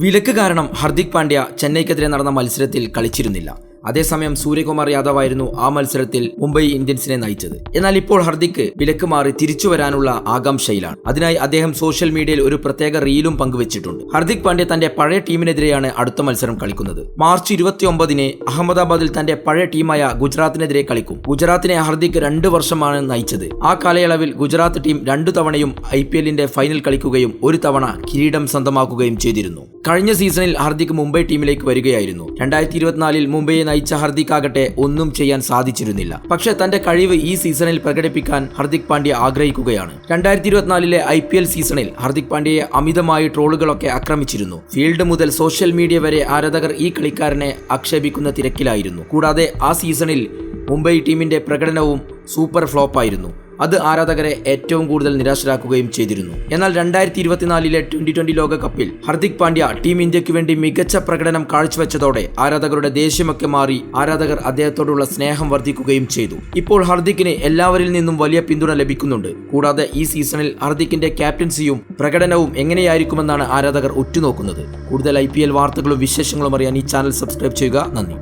വിലക്ക് കാരണം ഹർദിക് പാണ്ഡ്യ ചെന്നൈക്കെതിരെ നടന്ന മത്സരത്തിൽ കളിച്ചിരുന്നില്ല. അതേസമയം സൂര്യകുമാർ യാദവ് ആയിരുന്നു ആ മത്സരത്തിൽ മുംബൈ ഇന്ത്യൻസിനെ നയിച്ചത്. എന്നാൽ ഇപ്പോൾ ഹർദിക്ക് വിലക്ക് മാറി തിരിച്ചു വരാനുള്ള ആകാംക്ഷയിലാണ്. അതിനായി അദ്ദേഹം സോഷ്യൽ മീഡിയയിൽ ഒരു പ്രത്യേക റീലും പങ്കുവച്ചിട്ടുണ്ട്. ഹർദിക് പാണ്ഡ്യ തന്റെ പഴയ ടീമിനെതിരെയാണ് അടുത്ത മത്സരം കളിക്കുന്നത്. മാർച്ച് ഇരുപത്തിയൊമ്പതിന് അഹമ്മദാബാദിൽ തന്റെ പഴയ ടീമായ ഗുജറാത്തിനെതിരെ കളിക്കും. ഗുജറാത്തിനെ ഹർദിക് രണ്ടു വർഷമാണ് നയിച്ചത്. ആ കാലയളവിൽ ഗുജറാത്ത് ടീം രണ്ടു തവണയും ഐ ഫൈനൽ കളിക്കുകയും ഒരു തവണ കിരീടം സ്വന്തമാക്കുകയും ചെയ്തിരുന്നു. കഴിഞ്ഞ സീസണിൽ ഹർദിക് മുംബൈ ടീമിലേക്ക് വരികയായിരുന്നു. രണ്ടായിരത്തി ഇരുപത്തിനാലിൽ മുംബൈയെ നയിച്ച ഹർദിക് ആകട്ടെ ഒന്നും ചെയ്യാൻ സാധിച്ചിരുന്നില്ല. പക്ഷേ തന്റെ കഴിവ് ഈ സീസണിൽ പ്രകടിപ്പിക്കാൻ ഹർദിക് പാണ്ഡ്യ ആഗ്രഹിക്കുകയാണ്. രണ്ടായിരത്തി ഇരുപത്തിനാലിലെ ഐ പി എൽ സീസണിൽ ഹർദിക് പാണ്ഡ്യയെ അമിതമായി ട്രോളുകളൊക്കെ ആക്രമിച്ചിരുന്നു. ഫീൽഡ് മുതൽ സോഷ്യൽ മീഡിയ വരെ ആരാധകർ ഈ കളിക്കാരനെ ആക്ഷേപിക്കുന്ന തിരക്കിലായിരുന്നു. കൂടാതെ ആ സീസണിൽ മുംബൈ ടീമിന്റെ പ്രകടനവും സൂപ്പർ ഫ്ലോപ്പായിരുന്നു. അത് ആരാധകരെ ഏറ്റവും കൂടുതൽ നിരാശരാക്കുകയും ചെയ്തിരുന്നു. എന്നാൽ രണ്ടായിരത്തി ഇരുപത്തിനാലിലെ ട്വന്റി ട്വന്റി ലോകകപ്പിൽ ഹർദിക് പാണ്ഡ്യ ടീം ഇന്ത്യയ്ക്ക് വേണ്ടി മികച്ച പ്രകടനം കാഴ്ചവെച്ചതോടെ ആരാധകരുടെ ദേഷ്യമൊക്കെ മാറി ആരാധകർ അദ്ദേഹത്തോടുള്ള സ്നേഹം വർദ്ധിക്കുകയും ചെയ്തു. ഇപ്പോൾ ഹർദിക്കിന് എല്ലാവരിൽ നിന്നും വലിയ പിന്തുണ ലഭിക്കുന്നുണ്ട്. കൂടാതെ ഈ സീസണിൽ ഹർദിക്കിന്റെ ക്യാപ്റ്റൻസിയും പ്രകടനവും എങ്ങനെയായിരിക്കുമെന്നാണ് ആരാധകർ ഉറ്റുനോക്കുന്നത്. കൂടുതൽ ഐ വാർത്തകളും വിശേഷങ്ങളും അറിയാൻ ഈ ചാനൽ സബ്സ്ക്രൈബ് ചെയ്യുക. നന്ദി.